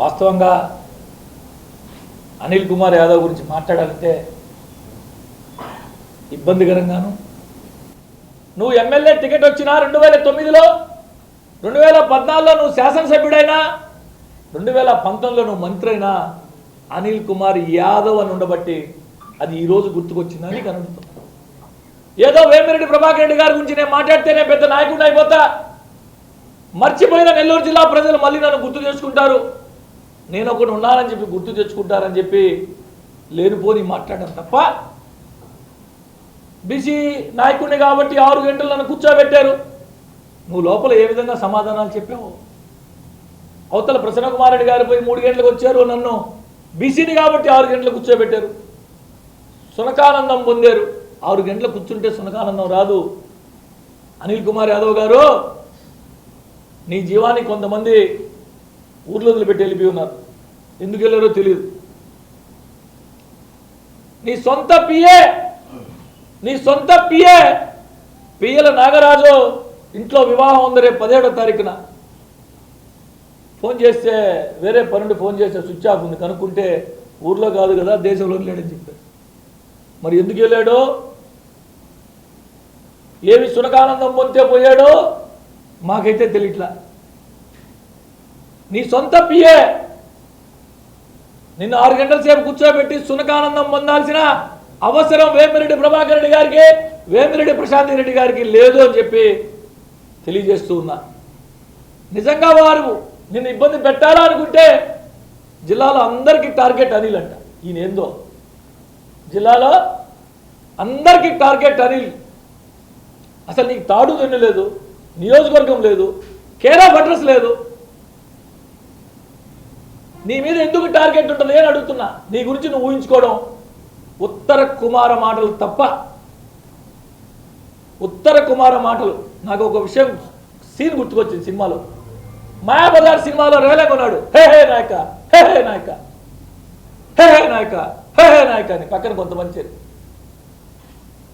వాస్తవంగా అనిల్ కుమార్ యాదవ్ గురించి మాట్లాడాలంటే ఇబ్బందికరంగాను. నువ్వు ఎమ్మెల్యే టికెట్ వచ్చినా రెండు వేల తొమ్మిదిలో రెండు వేల పద్నాలుగులో నువ్వు శాసనసభ్యుడైనా రెండు వేల పంతొమ్మిదిలో నువ్వు మంత్రి అయినా అనిల్ కుమార్ యాదవ్ అని ఉండబట్టి అది ఈరోజు గుర్తుకొచ్చిందని కనుడుతుంది ఏదో వేమిరెడ్డి ప్రభాకర్ రెడ్డి గారి గురించి నేను మాట్లాడితేనే పెద్ద నాయకుడిని అయిపోతా. మర్చిపోయిన నెల్లూరు జిల్లా ప్రజలు మళ్ళీ నన్ను గుర్తు చేసుకుంటారు. నేను ఒకటి ఉన్నానని చెప్పి గుర్తు తెచ్చుకుంటారని చెప్పి లేనిపోని మాట్లాడడం తప్ప బీసీ నాయకుడిని కాబట్టి ఆరు గంటలు నన్ను కూర్చోబెట్టారు. నువ్వు లోపల ఏ విధంగా సమాధానాలు చెప్పావు? అవతల ప్రసన్న కుమార్ రెడ్డి గారు పోయి మూడు గంటలకు వచ్చారు నన్ను బీసీని కాబట్టి ఆరు గంటలు కూర్చోబెట్టారు. సునకానందం పొందారు. ఆరు గంటలు కూర్చుంటే సునకానందం రాదు. అనిల్ కుమార్ యాదవ్ గారు నీ జీవాన్ని కొంతమంది ఊర్లో వదిలిపెట్టి వెళ్ళిపోయి ఉన్నారు ఎందుకు వెళ్ళారో తెలియదు. నీ సొంత పిఏ నీ సొంత పిఏ పియ్యల నాగరాజు ఇంట్లో వివాహం ఉంది రేపు పదిహేడో తారీఖున. ఫోన్ చేస్తే వేరే పనుండి ఫోన్ చేస్తే స్విచ్ ఆఫ్ ఉంది. కనుక్కుంటే ఊర్లో కాదు కదా దేశంలో లేడని చెప్పారు. మరి ఎందుకు వెళ్ళాడో? ఏమి సునకానందం పొందితే పోయాడో? మాకైతే తెలియట్లా. నీ సొంత పిఏ. నిన్ను ఆరు గంటల సేపు కూర్చోబెట్టి సునకానందం పొందాల్సిన అవసరం వేమిరెడ్డి ప్రభాకర్ రెడ్డి గారికి వేమిరెడ్డి ప్రశాంత్ రెడ్డి గారికి లేదు అని చెప్పి తెలియజేస్తూ ఉన్నా. నిజంగా వారు నిన్ను ఇబ్బంది పెట్టాలా అనుకుంటే జిల్లాలో అందరికీ టార్గెట్ అనిల్ అంట. ఈయన ఏందో? జిల్లాలో అందరికీ టార్గెట్ అనిల్. అసలు నీకు తాడు దన్ను నియోజకవర్గం లేదు కేర్ ఆఫ్ అడ్రస్ లేదు. నీ మీద ఎందుకు టార్గెట్ ఉంటుంది అని అడుగుతున్నా. నీ గురించి నువ్వు ఊహించుకోవడం ఉత్తర కుమార మాటలు తప్ప. ఉత్తర కుమార మాటలు. నాకు ఒక విషయం సీన్ గుర్తుకొచ్చింది సినిమాలో. మాయాబజార్ సినిమాలో రేలే కొన్నాడు. హే హే నాయక. హే హే నాయక. హే హే నాయక. హే హే నాయక అని పక్కన కొంతమంది చేరు.